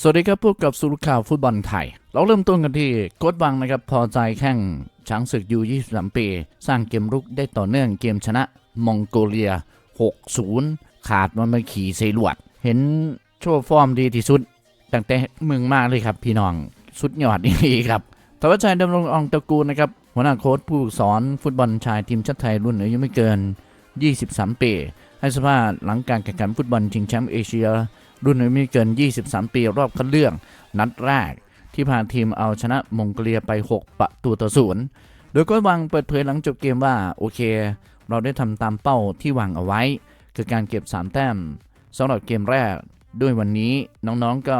สวัสดีครับพบกับสุรข่าวฟุตบอลไทย เราเริ่มต้นกันที่โค้ดวังนะครับ พอใจแข่งช้างศึกยู23 ปี สร้างเกมรุกได้ต่อเนื่องเกมชนะมองโกเลีย 6-0 ขาดมันมาขี่เซลวด เห็นโชว์ฟอร์มดีที่สุด ตั้งแต่มืองมากเลยครับพี่น้อง สุดยอดนี่ครับทวัชชัยดำรงอองตระกูลนะครับ หัวหน้าโค้ชผู้สอนฟุตบอลชายทีมชาติไทยรุ่นอายุไม่เกิน 23 ปี ให้สัมภาษณ์หลังการแข่งขันฟุตบอลชิงแชมป์เอเชียรุ่นอายุไม่เกิน 23 ปีรอบคัดเลือกนัดแรก ที่พาทีมเอาชนะมองโกเลียไป 6 ประตูต่อศูนย์โดยโค้ชวังเปิดเผยหลังจบเกมว่าโอเค เราได้ทำตามเป้าที่วางเอาไว้ คือการเก็บ 3 แต้มสำหรับเกมแรกด้วยวันนี้น้องๆก็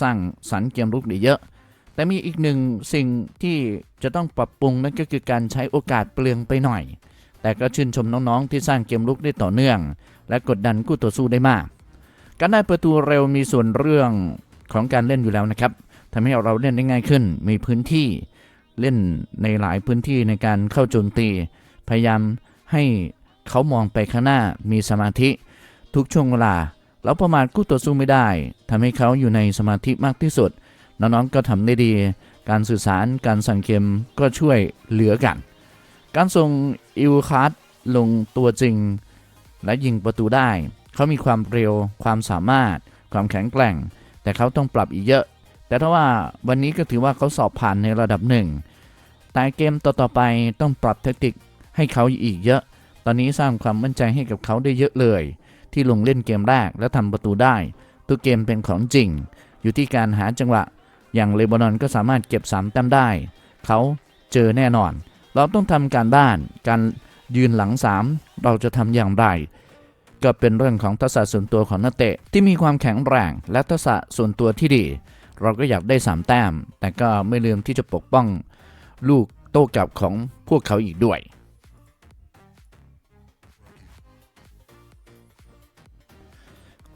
สร้างสรรค์เกมรุกได้เยอะ แต่มีอีกหนึ่งสิ่งที่จะต้องปรับปรุงนั่นก็คือการใช้โอกาสเปลืองไปหน่อย แต่ก็ชื่นชมน้องๆที่สร้างเกมรุกได้ต่อเนื่อง และกดดันคู่ต่อสู้ได้มาก การได้ประตูเร็วมีส่วนเรื่องของการเล่นอยู่แล้วนะครับทำให้เราเล่นได้ง่ายขึ้น มีพื้นที่เล่นในหลายพื้นที่ในการเข้าโจมตี พยายามให้เขามองไปข้างหน้ามีสมาธิ ทุกช่วงเวลาเราประมาทคู่ต่อสู้ไม่ได้ทำให้เขาอยู่ในสมาธิมากที่สุด น้องๆก็ทำได้ดี การสื่อสารการสั่งเกมก็ช่วยเหลือกัน การส่งอิวคาร์ดลงตัวจริง และยิงประตูได้ เขามีความเร็ว ความสามารถ ความแข็งแกร่ง แต่เขาต้องปรับอีกเยอะ แต่ถ้าว่าวันนี้ก็ถือว่าเขาสอบผ่านในระดับหนึ่งแต่เกมต่อๆไปต้องปรับแทคติกให้เขาอีกเยอะ ตอนนี้สร้างความมั่นใจให้กับเขาได้เยอะเลย ที่ลงเล่นเกมแรกและทำประตูได้ทุกเกมเป็นของจริง อยู่ที่การหาจังหวะ อย่างเลบานอนก็สามารถเก็บ3แต้มได้ เขาเจอแน่นอน เราต้องทำการบ้าน การยืนหลัง 3 เราจะทำอย่างไร ก็เป็นเรื่องของทักษะส่วนตัวของนักเตะที่มีความแข็งแรงและทักษะส่วนตัวที่ดี เราก็อยากได้ 3 แต้ม แต่ก็ไม่ลืมที่จะปกป้อง ลูกโต้กลับของพวกเขาอีกด้วย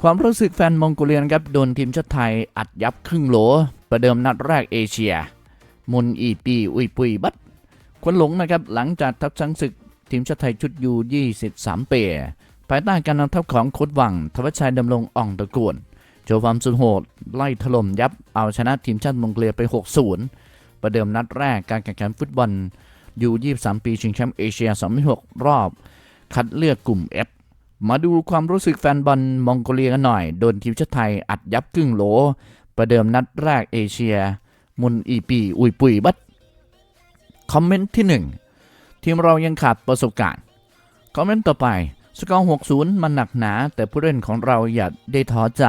ความรู้สึกแฟนมองโกเลียนครับโดนทีมชาติไทยอัดยับครึ่งโหล ประเดิมนัดแรกเอเชีย มุนอีปีอุยปุยบัดควนหลงนะครับหลังจากทัพช้างศึกทีมชาติไทยชุดยู23 ปี ภายใต้การนำทัพของโค้ดวังทวัชชัยดำรงอ่องตะกูลโชว์ความสุดโหด ไล่ถล่มยับเอาชนะทีมชาติมองโกเลียไป 6-0 ประเดิมนัดแรกการแข่งขันฟุตบอลยู23 ปีชิงแชมป์เอเชีย 2006 รอบ คัดเลือกกลุ่ม F มาดูความรู้สึกแฟนบอลมองโกเลียกันหน่อย โดนทีมชาติไทยอัดยับครึ่งโหล ประเดิมนัดแรกเอเชีย มุนอีปี อุยปุยบัดคอมเมนต์ที่ 1 ทีมเรายังขาดประสบการณ์ คอมเมนต์ต่อไป สกอร์ 60 มันหนักหนา แต่ผู้เล่นของเราอย่าได้ท้อใจ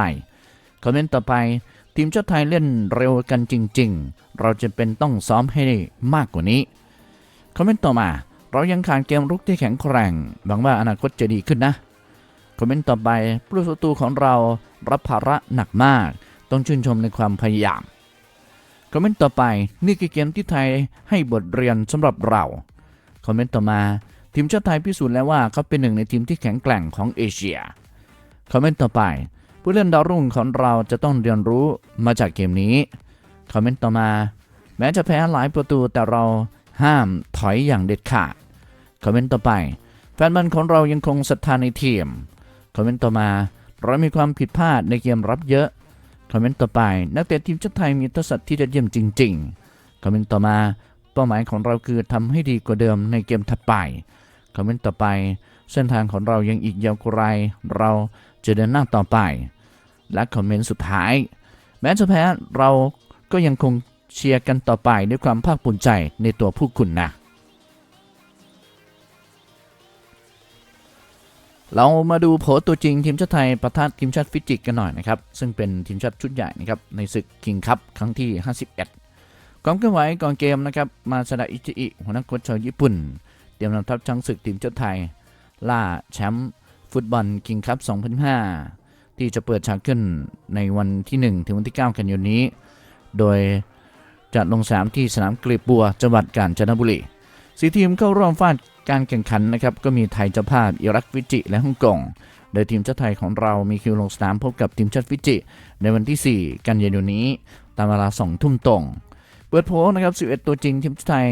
คอมเมนต์ต่อไป ทีมชาติไทยเล่นเร็วกันจริง ๆ เราจะเป็นต้องซ้อมให้มากกว่านี้ คอมเมนต์ต่อมา เรายังขาดเกมรุกที่แข็งแกร่ง หวังว่าอนาคตจะดีขึ้นนะ คอมเมนต์ต่อไปผู้ประตูของเรารับภาระหนักมาก ต้องชื่นชมในความพยายาม คอมเมนต์ต่อไปนี่คือเกมที่ไทยให้บทเรียนสำหรับเรา คอมเมนต์ต่อมา ทีมชาติไทยพิสูจน์แล้วว่าเขาเป็นหนึ่งในทีมที่แข็งแกร่งของเอเชีย คอมเมนต์ต่อไป ผู้เล่นดาวรุ่งของเราจะต้องเรียนรู้มาจากเกมนี้ คอมเมนต์ต่อมา แม้จะแพ้หลายประตูแต่เราห้ามถอยอย่างเด็ดขาด คอมเมนต์ต่อไป แฟนบอลของเรายังคงศรัทธาในทีม คอมเมนต์ต่อมาเรามีความผิดพลาดในเกมรับเยอะ คอมเมนต์ต่อไป นักเตะทีมชาติไทยมีทักษะที่ยอดเยี่ยมจริง ๆ คอมเมนต์ต่อมา เป้าหมายของเราคือทำให้ดีกว่าเดิมในเกมถัดไป คอมเมนต์ต่อไป เส้นทางของเรายังอีกยาวไกล เราจะเดินหน้าต่อไป และคอมเมนต์สุดท้าย แม้จะแพ้เราก็ยังคงเชียร์กันต่อไปด้วยความภาคภูมิใจในตัวผู้คุณนะ เรามาดูโผตัวจริงทีมชาติไทยประทะทีมชาติฟิจิกันหน่อยนะครับ ซึ่งเป็นทีมชาติชุดใหญ่นะครับในศึกคิงคัพครั้งที่ 51ความเคลื่อนไหวก่อนเกมนะครับ มาซาดะอิจิอิหัวหน้าโค้ชชาวญี่ปุ่น รียมนำทัพช้างศึกทีมชาติไทย ล่าแชมป์ฟุตบอลคิงคัพ 2005 ที่จะเปิดฉากขึ้นในวันที่ 1 ถึงวันที่ 9 กันยายนนี้ โดยจะลงสนามที่สนามกลีบบัวจังหวัดกาญจนบุรีสีทีมเข้าร่วมฟาดการแข่งขันนะครับก็มีไทยเจ้าภาพอิรักฟิจิ และฮ่องกง โดยทีมชาติไทยของเรามีคิวลงสนามพบกับทีมชาติฟิจิ ในวันที่ 4 กันยายนนี้ ตามเวลา 2 ทุ่มตรง เปิดโผนะครับ 11 ตัวจริงทีมชาติไทย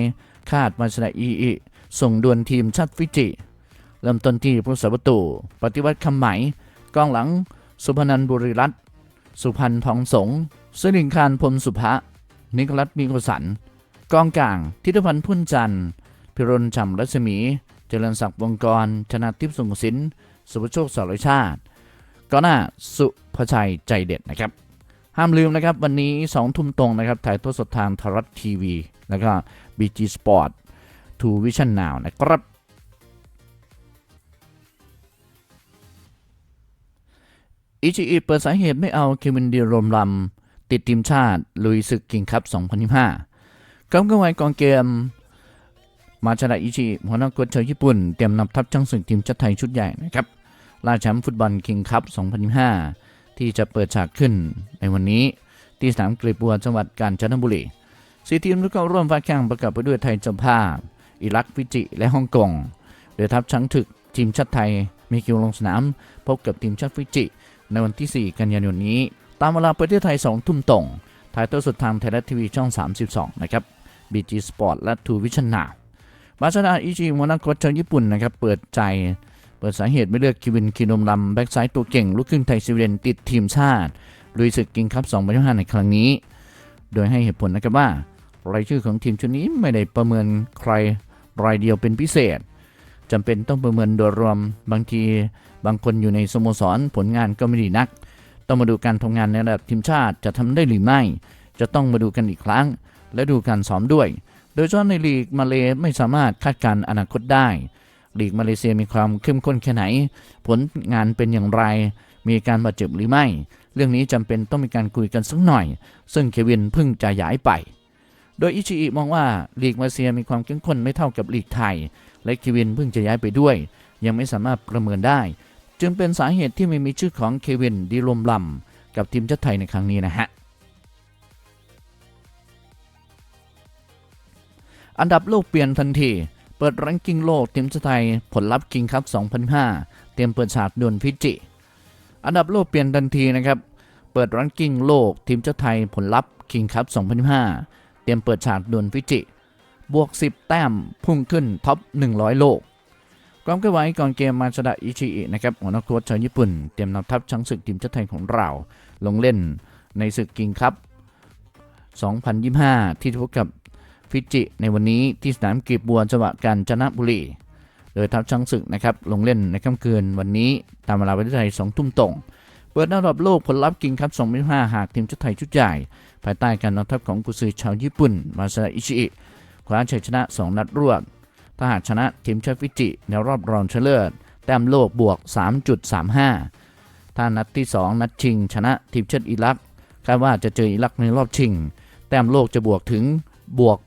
คาดมาชนะอีอี ส่งดวลทีมชาติฟิจิ เริ่มต้นที่ผู้สาประตู ปฏิวัติคำไหมกองหลัง สุพนันบุรีรัตน์สุพันธ์ทองสงสลิงคารพรมสุภะนิกลัสมีกสันกองกลาง ทิตพันธ์พุ่นจันทร์พิรนฉ่ำรัศมี เจริญศักดิ์วงกร ชนะทิพย์สุงศินสุภโชคสารชาติก็น้าสุภชัยใจเด็ดนะครับ ห้ามลืมนะครับ วันนี้ 2 ทุ่มตรงนะครับถ่ายทอดสดทางทรัฐทีวี แล้วก็ BG Sport 2 Vision Now นะครับ อิชิอิเปิดสาเหตุไม่เอาเควินเดียรมลำติดทีมชาติลุยศึกกิงคัพ 2025กำกไว้กองเกม มาชนะอิชิหัวหน้าโค้ชชาวญี่ปุ่น เตรียมนำทัพช่างศึกทีมชาติไทยชุดใหญ่นะครับล่าแชมป์ฟุตบอลคิงคัพ 2025 ที่จะเปิดฉากขึ้นในวันนี้ที่สนามกลีบบัวจังหวัดกาญจนบุรีสีทีมที่เข้าร่วมฟาดแข่งประกอบไปด้วยไทยเจ้าภาพ อิรักฟิจิ และฮ่องกงโดยทัพช้างถึกทีมชาติไทยมีคิวลงสนาม พบกับทีมชาติฟิจิ ในวันที่ 4 กันยายนนี้ ตามเวลาประเทศไทย 2 ทุ่มตรงถ่ายทอดสดทางไทยรัฐทีวีช่อง 32 นะครับ BG Sport และ True Vision Now มาชนะอิจิวานาโกชชาวญี่ปุ่นนะครับ เปิดใจเปิดสาเหตุไม่เลือกคิวินคินมลำแบ็กซ้ายตัวเก่งลูกครึ่งไทยสวีเดนติดทีมชาติลุยศึกกิงคัพ2025ในครั้งนี้ โดยให้เหตุผลนะครับว่ารายชื่อของทีมชุดนี้ไม่ได้ประเมินใคร รายเดียวเป็นพิเศษจำเป็นต้องประเมินโดยรวมบางทีบางคนอยู่ในสโมสรผลงานก็ไม่ดีนัก ต้องมาดูการทำงานในระดับทีมชาติจะทำได้หรือไม่ จะต้องมาดูกันอีกครั้ง และดูการซ้อมด้วย โดยเฉพาะในลีกมาเลไม่สามารถคาดการณ์อนาคตได้ลีกมาเลเซียมีความเข้มข้นแค่ไหน ผลงานเป็นอย่างไร มีการบาดเจ็บหรือไม่ เรื่องนี้จำเป็นต้องมีการคุยกันสักหน่อย ซึ่งเควินเพิ่งจะย้ายไป โดยอิชิอิมองว่าลีกมาเซียมีความเข้มข้นไม่เท่ากับลีกไทย และเควินเพิ่งจะย้ายไปด้วย ยังไม่สามารถประเมินได้ จึงเป็นสาเหตุที่ไม่มีชื่อของเควินดีลมลำกับทีมชาติไทยในครั้งนี้นะฮะอันดับโลกเปลี่ยนทันทีเปิดรังกิ้งโลกทีมชาติไทยผลลัพธ์คิงคัพ2005 เตรียมเปิดฉากดวลพิจิ อันดับโลกเปลี่ยนทันทีนะครับ เปิดรังกิ้งโลกทีมชาติไทยผลลัพธ์คิงคัพ2005 เตรียมเปิดฉากดวลพิจิ บวก 10 แต้มพุ่งขึ้นท็อป 100 โลกความเคลื่อนไหวก่อนเกมมาชดะอิชิอินะครับหัวหน้าโค้ชชาวญี่ปุ่น เตรียมนำทัพช้างศึกทีมชาติไทยของเรา ลงเล่นในศึกกิงคัพ2025 ที่พบกับฟิจิ ในวันนี้ที่สนามกีบบัวจังหวัดกาญจนบุรี โดยทัพช้างศึกนะครับลงเล่นในค่ำคืนวันนี้ตามเวลาประเทศไทย 2 ทุ่มตรง เปิดอันดับโลกผลลัพธ์กิงคัพ2025หากทีมชาติไทยชุดใหญ่ ภายใต้การนำทัพของกุซือชาวญี่ปุ่น มาซาอิชิอิคว้าชัยชนะ 2 นัดรวดถ้าหากชนะทีมชาติฟิจิในรอบรองชนะเลิศแต้มโลกบวก 3.35 ถ้านัดที่ 2 นัดชิง ชนะทีมชาติอิรักคาดว่าจะเจออิรักในรอบชิง แต้มโลกจะบวกถึงบวก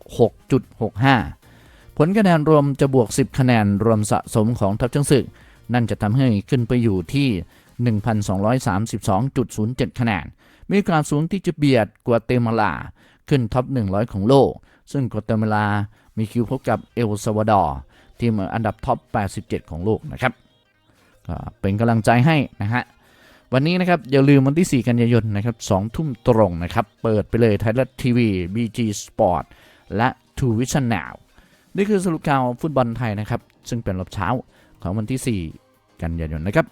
6.65 ผลคะแนนรวมจะบวก 10 คะแนนรวมสะสมของทัพช้างศึก นั่นจะทำให้ขึ้นไปอยู่ที่ 1,232.07 คะแนน มีการสูงที่จะเบียดกว่าเตมาลา ขึ้นท็อป 100 ของโลก ซึ่งกัวเตมาลา มีคิวพบกับเอลซาวาดอร์ทีมอันดับท็อป 87 ของโลกนะครับก็เป็นกำลังใจให้นะฮะ วันนี้นะครับ อย่าลืมวันที่ 4 กันยายนนะครับ2ทุ่มตรงนะครับ เปิดไปเลยไทยรัฐทีวี BG Sport และ t u Vision Now นี่คือสรุปข่าวฟุตบอลไทยนะครับ ซึ่งเป็นรอบเช้าของวันที่ 4 กันยายนนะครับ